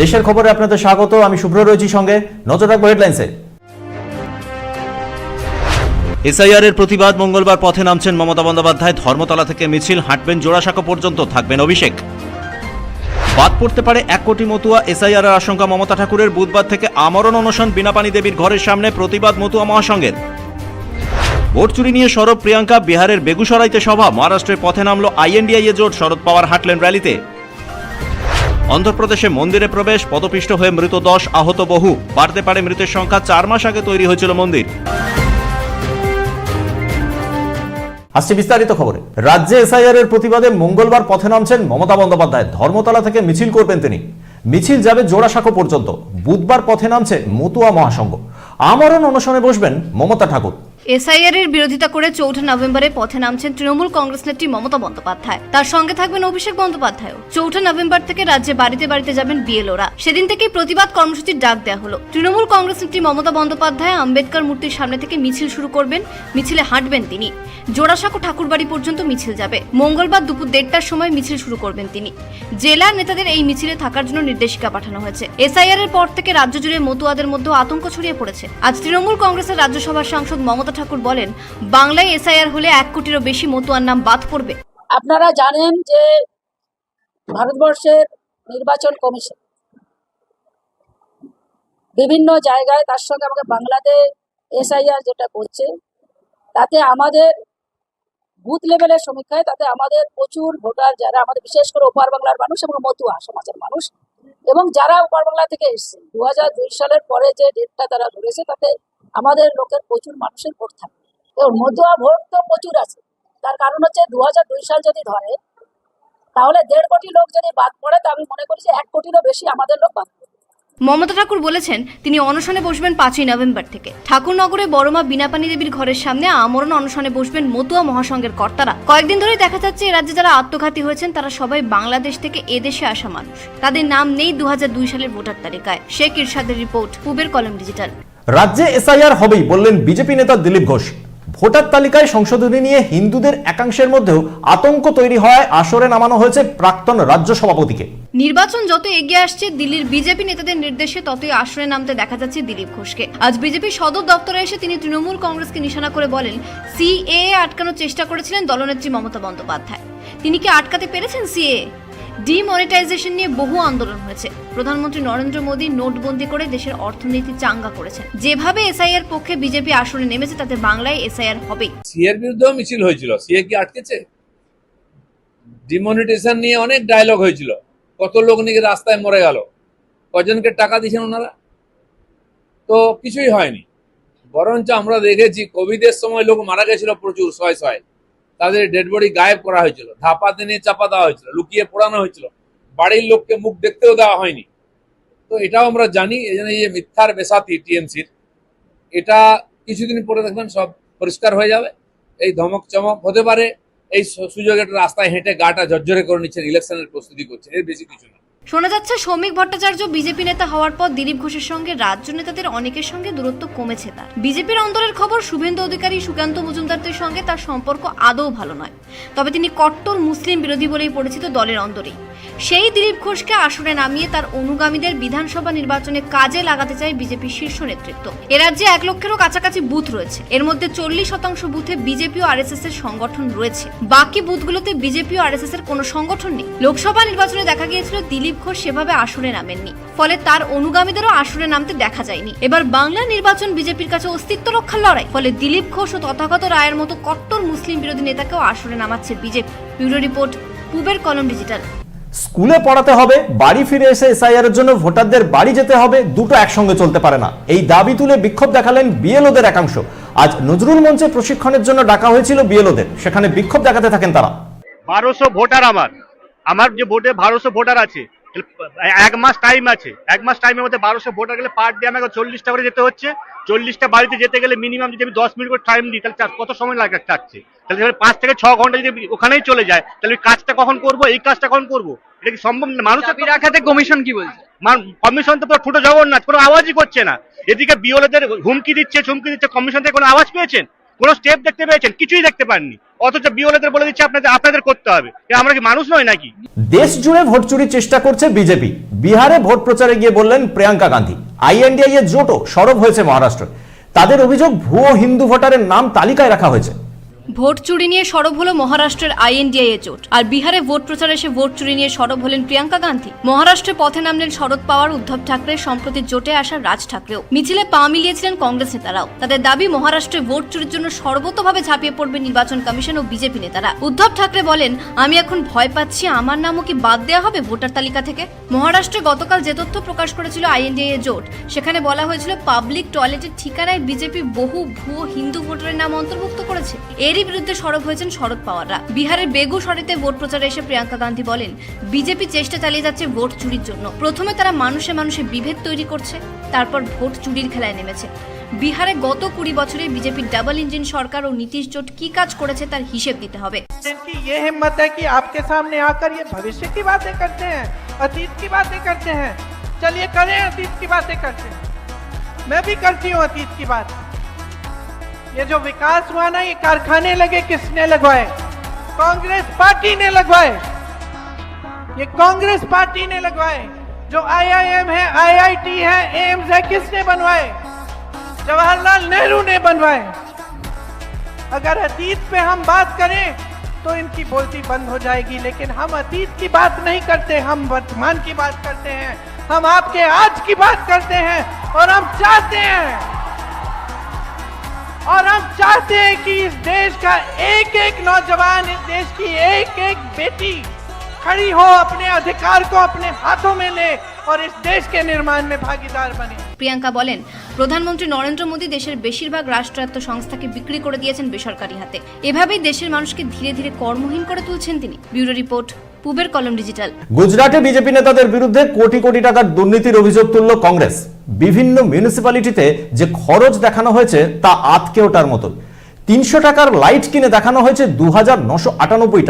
দেশের খবরে আপনাদের স্বাগত, আমি শুভ্র রয়েছি সঙ্গে। নজর রাখব হেডলাইন্সে। এসআইআর এর প্রতিবাদ মঙ্গলবার পথে নামছেন মমতা বন্দ্যোপাধ্যায়। ধর্মতলা থেকে মিছিল, হাঁটবেন জোড়াসাঁকো পর্যন্ত, থাকবেন অভিষেক। বাদ পড়তে পারে এক কোটি মতুয়া এসআইআর এর আশঙ্কা মমতা ঠাকুরের। বুধবার থেকে আমরণ অনশন বিনাপানি দেবীর ঘরের সামনে প্রতিবাদ মতুয়া মহাসংঘের। ভোট চুরি নিয়ে সরব প্রিয়াঙ্কা, বিহারের বেগুসরাইতে সভা, মহারাষ্ট্রের পথে নামলো আইএনডিআইএ জোট, শরদ পাওয়ার হাঁটলেন র্যালিতে। অন্ধ্রপ্রদেশে মন্দিরে প্রবেশ, পদপিষ্ট হয়ে মৃত দশ আহত বহু। বাড়তে পারে মৃতের সংখ্যা, চার মাস আগে তৈরি হয়েছিল মন্দির। আসছে বিস্তারিত খবরে। রাজ্যে এসআইআর এর প্রতিবাদে মঙ্গলবার পথে নামছেন মমতা বন্দ্যোপাধ্যায়। ধর্মতলা থেকে মিছিল করবেন তিনি। মিছিল যাবে জোড়াসাঁকো পর্যন্ত। বুধবার পথে নামছে মতুয়া মহাসংঘ। আমরণ অনশনে বসবেন মমতা ঠাকুর। এসআইআর এর বিরোধিতা করে চৌঠা নভেম্বরে পথে নামছেন তৃণমূল কংগ্রেস নেত্রী মমতা বন্দ্যোপাধ্যায়। তার সঙ্গে থাকবেন অভিষেক বন্দ্যোপাধ্যায় চৌঠা নভেম্বর থেকে রাজ্যে বাড়িতে বাড়িতে যাবেন বিএলওরা। সেদিন থেকেই প্রতিবাদ কর্মসূচির ডাক দেওয়া হলো। তৃণমূল কংগ্রেস নেত্রী মমতা বন্দ্যোপাধ্যায় আম্বেদকর মূর্তির সামনে থেকে মিছিল শুরু করবেন, মিছিলে হাঁটবেন তিনি। জোড়াসাঁকো ঠাকুরবাড়ি পর্যন্ত মিছিল যাবে। মঙ্গলবার দুপুর দেড়টার সময় মিছিল শুরু করবেন তিনি। জেলার নেতাদের এই মিছিলে থাকার জন্য নির্দেশিকা পাঠানো হয়েছে। এসআইআর এর পর থেকে রাজ্য জুড়ে মতুয়াদের মধ্যে আতঙ্ক ছড়িয়ে পড়েছে। আজ তৃণমূল কংগ্রেসের রাজ্যসভার সাংসদ মমতা ঠাকুর বলেন, বাংলায় এসআইআর হলে এক কোটিরও বেশি মতুয়ার নাম বাদ পড়বে। আপনারা জানেন যে ভারতবর্ষের নির্বাচন কমিশন বিভিন্ন জায়গায় তার সঙ্গে আমাকে বাংলাদেশ এসআইআর যেটা করছে তাতে আমাদের বুথ লেভেলের সমীক্ষায় তাতে আমাদের প্রচুর ভোটার যারা আমাদের বিশেষ করে ওপার বাংলার মানুষ এবং মতুয়া সমাজের মানুষ এবং যারা ওপার বাংলা থেকে এসছে দু হাজার দুই সালের পরে যে ডেটটা তারা ধরেছে, তাতে আমাদের লোকের প্রচুর মানুষের ভোট থাকে। এবং মতুয়া ভোট তো প্রচুর আছে। তার কারণ হচ্ছে দু হাজার দুই সাল যদি ধরে, তাহলে দেড় কোটি লোক যদি বাদ পড়ে, তা আমি মনে করি যে এক কোটিরও বেশি আমাদের লোক বাদ। মমতা ঠাকুর বলেছেন, তিনি অনশনে বসবেন পাঁচই নভেম্বর থেকে। ঠাকুরনগরে বড়মা বিনাপানি দেবীর ঘরের সামনে আমরণ অনশনে বসবেন মতুয়া মহাসংঘের কর্তারা। কয়েকদিন ধরেই দেখা যাচ্ছে রাজ্যে যারা আত্মঘাতী হয়েছেন, তারা সবাই বাংলাদেশ থেকে এদেশে আসা মানুষ। তাদের নাম নেই দু হাজার দুই সালের ভোটার তালিকায়। শেখ ইরশাদের রিপোর্ট, পুবের কলম ডিজিটাল। রাজ্যে এসআইআর হবেই বললেন বিজেপি নেতা দিলীপ ঘোষ। ভোটার তালিকায় সংশোধনী নিয়ে হিন্দুদের একাংশের মধ্যেও আতঙ্ক তৈরি হওয়ায় আসরে নামানো হয়েছে প্রাক্তন রাজ্য সভাপতিকে। নির্বাচন যত এগিয়ে আসছে, দিল্লির বিজেপি নেতাদের নির্দেশে ততই আসরে নামতে দেখা যাচ্ছে দিলীপ ঘোষকে। আজ বিজেপি সদর দপ্তরে এসে তিনি তৃণমূল কংগ্রেসকে নিশানা করে বলেন সিএ আটকানোর চেষ্টা করেছিলেন দলনেত্রী মমতা বন্দ্যোপাধ্যায়। তিনি কি আটকাতে পেরেছেন সিএ ডিমনিটাইজেশন নিয়ে বহু আন্দোলন হয়েছে। প্রধানমন্ত্রী নরেন্দ্র মোদী নোটবন্দি করে দেশের অর্থনীতি চাঙ্গা করেছেন। যেভাবে এসআইআর পক্ষে বিজেপি আসনে নেমেছে, তাতে বাংলায় এসআইআর হবে সিএর বিরুদ্ধেও মিছিল হয়েছিল। সিএ কি আটকেছে? ডিমনিটেশন নিয়ে অনেক ডায়লগ হয়েছিল। কত লোক নাকি রাস্তায় মরে গেল? কজনকে টাকা দিয়েছেন ওনারা? তো কিছুই হয়নি। বরঞ্চ আমরা দেখেছি কোভিডের সময় লোক মারা গেছিল প্রচুর, শয় শয়। তাদের ডেড বডি গায়েব করা হয়েছিল ধাপা দিনে চাপা দেওয়া হয়েছিল, লুকিয়ে পোড়ানো হয়েছিল। বাড়ির লোককে মুখ দেখতেও দেওয়া হয়নি। তো এটাও আমরা জানি, এই জন্য যে মিথ্যার বেসাতি টিএমসির, এটা কিছুদিন পরে দেখবেন সব পরিষ্কার হয়ে যাবে। এই ধমক চমক হতে পারে, এই সুযোগ রাস্তায় হেঁটে গাটা ঝরঝরে করে নিচ্ছেন ইলেকশনের প্রস্তুতি করছে এর বেশি কিছু না। শোনা যাচ্ছে, সৌমিক ভট্টাচার্য বিজেপি নেতা হওয়ার পর দিলীপ ঘোষের সঙ্গে রাজ্য নেতাদের অনেকের সঙ্গে দূরত্ব কমেছে তার। বিজেপির অন্তরের খবর, শুভেন্দু অধিকারী সুকান্ত মজুমদারদের সঙ্গে তার সম্পর্ক আদৌ ভালো নয়। তবে তিনি কট্টর মুসলিম বিরোধী বলেই পরিচিত দলের অন্তরেই সেই দিলীপ ঘোষকে আসরে নামিয়ে তার অনুগামীদের বিধানসভা নির্বাচনে কাজে লাগাতে চায় বিজেপির শীর্ষ নেতৃত্ব। এ রাজ্যে এক লক্ষেরও কাছাকাছি বুথ রয়েছে। এর মধ্যে চল্লিশ শতাংশ বুথে বিজেপি ও আরএসএস এর সংগঠন রয়েছে। বাকি বুথগুলোতে বিজেপি ও আরএসএস এর কোনো সংগঠন নেই। লোকসভা নির্বাচনে দেখা গিয়েছিল দিলীপ ঘোষ সেভাবে আসরে নামেননি। ফলে তার অনুগামীদেরও আসরে নামতে দেখা যায়নি। এবার বাংলা নির্বাচন বিজেপির কাছে অস্তিত্ব রক্ষার লড়াই। ফলে দিলীপ ঘোষ ও তথাগত রায়ের মতো কট্টর মুসলিম বিরোধী নেতাকেও আসরে নামাচ্ছে বিজেপি। ব্যুরো রিপোর্ট, পুবের কলম ডিজিটাল। স্কুলে পড়াতে হবে, বাড়ি ফিরে এসে এসআইআর এর জন্য ভোটারদের বাড়ি যেতে হবে, দুটো একসঙ্গে চলতে পারে না। এই দাবি তুলে বিক্ষোভ দেখালেন বিএলওদের একাংশ। আজ নজরুল মঞ্চে প্রশিক্ষণের জন্য ডাকা হয়েছিল বিএলওদের সেখানে বিক্ষোভ দেখাতে থাকেন তারা। বারোশো ভোটার আমার। আমার যে ভোটে বারোশো ভোটার আছে, এক মাস টাইম আছে। এক মাস টাইমের মধ্যে বারোশো ভোটার গেলে পার ডে আমাকে চল্লিশটা করে যেতে হচ্ছে। চল্লিশটা বাড়িতে যেতে গেলে মিনিমাম যদি আমি দশ মিনিট করে টাইম দিই তাহলে কত সময় লাগে চাচ্ছে? তাহলে সেখানে পাঁচ থেকে ছ ঘণ্টা যদি ওখানেই চলে যায় তাহলে কাজটা কখন করব? এই কাজটা কখন করব? এটা কি সম্ভব না? মানুষের চাবি রাখাতে কমিশন কি বলছে? কমিশন তো পুরো ছোট জগন্নাথ কোনো আওয়াজই করছে না। এদিকে বিওলেদের হুমকি দিচ্ছে হুমকি দিচ্ছে কমিশন থেকে কোনো আওয়াজ পেয়েছেন? কোনো স্টেপ দেখতে পেয়েছেন? কিছুই দেখতে পাননি। অথচ বিওলেদের বলে দিচ্ছে আপনাদের আপনাদের করতে হবে। আমরা কি মানুষ নয় নাকি? দেশ জুড়ে ভোট চুরির চেষ্টা করছে বিজেপি। বিহারে ভোট প্রচারে গিয়ে বললেন প্রিয়াঙ্কা গান্ধী। আইএনডিআই এর জোটও সরব হয়েছে মহারাষ্ট্র। তাদের অভিযোগ ভুয়ো হিন্দু ভোটারের নাম তালিকায় রাখা হয়েছে। ভোট চুরি নিয়ে সরব হলো মহারাষ্ট্রের আইএনডিআই এ জোট। আর বিহারে ভোট প্রচারে এসে ভোট চুরি নিয়ে সরব হলেন প্রিয়াঙ্কা গান্ধী। মহারাষ্ট্রে পথে নামলেন শরদ পাওয়ার, উদ্ধব ঠাকরে, সম্প্রতি জোটে আসা রাজ ঠাকরেও। মিছিলে পা মিলিয়েছিলেন কংগ্রেস নেতারাও। তাদের দাবি, মহারাষ্ট্রে ভোট চুরির জন্য সর্বতভাবে ঝাঁপিয়ে পড়বে নির্বাচন কমিশন ও বিজেপি নেতারা। উদ্ধব ঠাকরে বলেন, আমি এখন ভয় পাচ্ছি, আমার নামও কি বাদ দেওয়া হবে ভোটার তালিকা থেকে? মহারাষ্ট্রে গতকাল যে তথ্য প্রকাশ করেছিল আইএনডিএ জোট, সেখানে বলা হয়েছিল, পাবলিক টয়লেটের ঠিকানায় বিজেপি বহু ভুয়ো হিন্দু ভোটারের নাম অন্তর্ভুক্ত করেছে। এরই বিরুদ্ধে সরব হয়েছেন শরদ পাওয়াররা বিহারের বেগুসরাইতে ভোট প্রচারে এসে প্রিয়াঙ্কা গান্ধী বলেন বিজেপি চেষ্টা চালিয়ে যাচ্ছে ভোট চুরির জন্য প্রথমে তারা মানুষে মানুষে বিভেদ তৈরি করছে তারপর ভোট চুরির খেলায় নেমেছে বিহারে গত কুড়ি বছরে বিজেপির ডাবল ইঞ্জিন সরকার ও নীতিশ জোট কি কাজ করেছে তার হিসেব দিতে হবে इनकी ये हिम्मत है कि आपके सामने आकर ये भविष्य की बातें करते हैं अतीत की बातें करते हैं चलिए करें अतीत की बातें करते हैं मैं भी करती हूँ अतीत की बात ये जो विकास हुआ ना, ये कारखाने लगे किसने लगवाए? कांग्रेस पार्टी ने लगवाए। ये कांग्रेस पार्टी ने लगवाए। जो आईआईएम है आईआईटी है एम्स है, किसने बनवाए? जवाहरलाल नेहरू ने बनवाए। अगर अतीत पे हम बात करें तो इनकी बोलती बंद हो जाएगी, लेकिन हम अतीत की बात नहीं करते, हम वर्तमान की बात करते हैं। हम आपके आज की बात करते हैं, और हम चाहते हैं और हम चाहते हैं कि इस देश का एक एक नौजवान, इस देश की एक एक बेटी खड़ी हो, अपने अधिकार को अपने हाथों में ले और इस देश के निर्माण में भागीदार बने। प्रियंका बोलें প্রধানমন্ত্রী নরেন্দ্র মোদী দেশের বেশিরভাগ রাষ্ট্রায়ত্ত সংস্থাকে বিক্রি করে দিয়েছেন বেসরকারি হাতে। এভাবেই দেশের মানুষকে ধীরে ধীরে কর্মহীন করে তুলছেন তিনি। ব্যুরো রিপোর্ট, পুবের কলম ডিজিটাল। গুজরাটে বিজেপি নেতাদের বিরুদ্ধে কোটি কোটি টাকার দুর্নীতির অভিযোগ তুলল কংগ্রেস। বিভিন্ন মিউনিসিপ্যালিটিতে যে খরচ দেখানো হয়েছে, তা আতকে ওঠার মতন। তিনশো টাকার লাইট কিনে দেখানো হয়েছে দু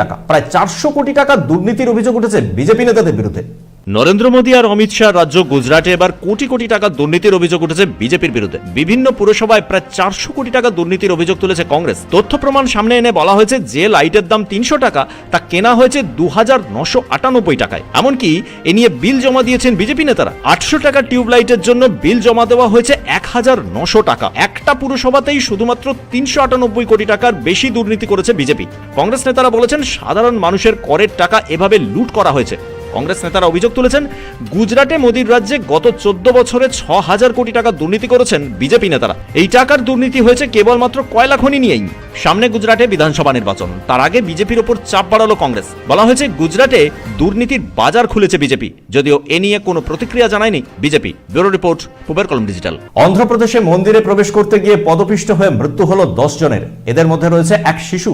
টাকা। প্রায় চারশো কোটি টাকার দুর্নীতির অভিযোগ উঠেছে বিজেপি নেতাদের বিরুদ্ধে। নরেন্দ্র মোদী আর অমিত শাহ রাজ্য গুজরাটে এবার কোটি কোটি টাকা দুর্নীতির অভিযোগ উঠেছে বিজেপির বিরুদ্ধে। বিভিন্ন পুরসভায় প্রায় চারশো কোটি টাকা দুর্নীতির অভিযোগ তুলেছে কংগ্রেস। তথ্য প্রমাণ সামনে এনে বলা হয়েছে যে লাইটের দাম তিনশো টাকা, তা কেনা হয়েছে দু হাজার নশো আটানব্বই টাকায়। এমনকি এ নিয়ে বিল জমা দিয়েছেন বিজেপি নেতারা। আটশো টাকা টিউব লাইটের জন্য বিল জমা দেওয়া হয়েছে এক হাজার নশো টাকা। একটা পুরসভাতেই শুধুমাত্র তিনশো আটানব্বই কোটি টাকার বেশি দুর্নীতি করেছে বিজেপি। কংগ্রেস নেতারা বলেছেন, সাধারণ মানুষের করের টাকা এভাবে লুট করা হয়েছে। কংগ্রেস নেতারা অভিযোগ তুলেছেন, গুজরাটে মোদীর রাজ্যে গত চোদ্দ বছরে ছ হাজার কোটি টাকা দুর্নীতি করেছেন বিজেপি নেতারা। এই টাকার দুর্নীতি হয়েছে কেবলমাত্র কয়লা খনি নিয়েই। সামনে গুজরাটে বিধানসভা নির্বাচন। তার আগে বিজেপির ওপর চাপ বাড়ালো কংগ্রেস। বলা হয়েছে, গুজরাটে দুর্নীতির বাজার খুলেছে বিজেপি। যদিও এ নিয়ে কোনো প্রতিক্রিয়া জানায়নি বিজেপি। ব্যুরো রিপোর্ট পুবের কলম ডিজিটাল। অন্ধ্রপ্রদেশে মন্দিরে প্রবেশ করতে গিয়ে পদপিষ্ট হয়ে মৃত্যু হলো দশ জনের। এদের মধ্যে রয়েছে এক শিশু।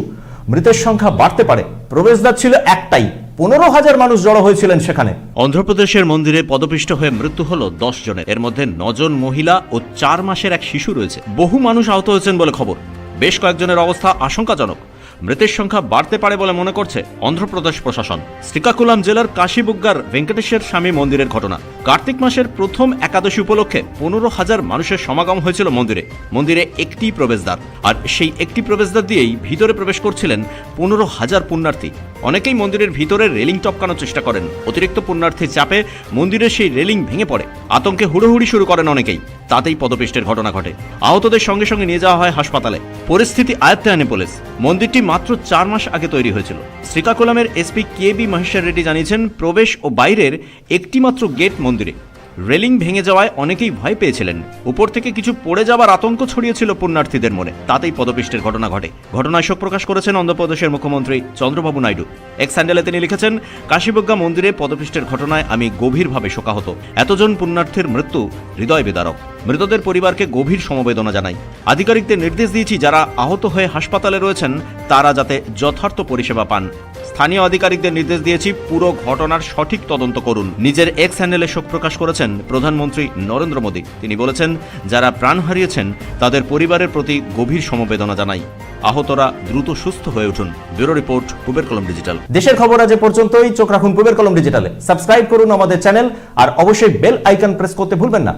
মৃতের সংখ্যা বাড়তে পারে। প্রবেশদ্বার ছিল একটাই। পনেরো হাজার মানুষ জড়ো হয়েছিলেন সেখানে। অন্ধ্রপ্রদেশের মন্দিরে পদপিষ্ট হয়ে মৃত্যু হলো দশ জনের। এর মধ্যে নজন মহিলা ও চার মাসের এক শিশু রয়েছে। বহু মানুষ আহত হয়েছেন বলে খবর। বেশ কয়েকজনের অবস্থা আশঙ্কাজনক। মৃতের সংখ্যা বাড়তে পারে বলে মনে করছে অন্ধ্রপ্রদেশ প্রশাসন। শ্রীকাকুলাম জেলার কাশীবুগ্গার ভেঙ্কটেশ্বর স্বামী মন্দিরের ঘটনা। কার্তিক মাসের প্রথম একাদশী উপলক্ষে পনেরো হাজার মানুষের সমাগম হয়েছিল মন্দিরে। মন্দিরে একটি প্রবেশদ্বার। আর সেই একটি প্রবেশদ্বার দিয়েই ভিতরে প্রবেশ করছিলেন পনেরো হাজার পুণ্যার্থী। অনেকেই মন্দিরের ভিতরে রেলিং টপকানোর চেষ্টা করেন। অতিরিক্ত পুণ্যার্থীর চাপে মন্দিরের সেই রেলিং ভেঙে পড়ে। আতঙ্কে হুড়োহুড়ি শুরু করেন অনেকেই। তাতেই পদপিষ্টের ঘটনা ঘটে। আহতদের সঙ্গে সঙ্গে নিয়ে যাওয়া হয় হাসপাতালে। পরিস্থিতি আয়ত্তে আনে পুলিশ। মন্দিরটি মাত্র চার মাস আগে তৈরি হয়েছিল। শ্রীকাকুলামের SP K B Maheshwar Reddy জানিয়েছেন, প্রবেশ ও বাইরের একটিমাত্র গেট মন্দিরে। রেলিং ভেঙে যাওয়ায় অনেকেই ভয় পেয়েছিলেন। উপর থেকে কিছু পড়ে যাওয়ার আতঙ্ক ছড়িয়েছিল পুণ্যার্থীদের মনে। তাতেই পদপিষ্টের ঘটনা ঘটে। ঘটনায় শোক প্রকাশ করেছেন অন্ধ্রপ্রদেশের মুখ্যমন্ত্রী চন্দ্রবাবু নাইডু। এক স্যান্ডেলে তিনি লিখেছেন, কাশীবজ্ঞা মন্দিরে পদপিষ্টের ঘটনায় আমি গভীরভাবে শোকাহত। এতজন পুণ্যার্থীর মৃত্যু হৃদয় বিদারক মৃতদের পরিবারকে গভীর সমবেদনা জানাই। আধিকারিকদের নির্দেশ দিয়েছি, যারা আহত হয়ে হাসপাতালে রয়েছেন, তারা যাতে যথার্থ পরিষেবা পান। স্থানীয় আধিকারিকদের নির্দেশ দিয়েছি, পুরো ঘটনার সঠিক তদন্ত করুন। নিজের এক্স হ্যান্ডেলে শোক প্রকাশ করেছেন প্রধানমন্ত্রী নরেন্দ্র মোদী। তিনি বলেছেন, যারা প্রাণ হারিয়েছেন, তাদের পরিবারের প্রতি গভীর সমবেদনা জানাই। আহতরা দ্রুত সুস্থ হয়ে উঠুন। ব্যুরো রিপোর্ট পুবের কলম ডিজিটাল। দেশের খবর আজ পর্যন্তই। চোখ রাখুন পুবের কলম ডিজিটালে। সাবস্ক্রাইব করুন আমাদের চ্যানেল, আর অবশ্যই বেল আইকন প্রেস করতে ভুলবেন না।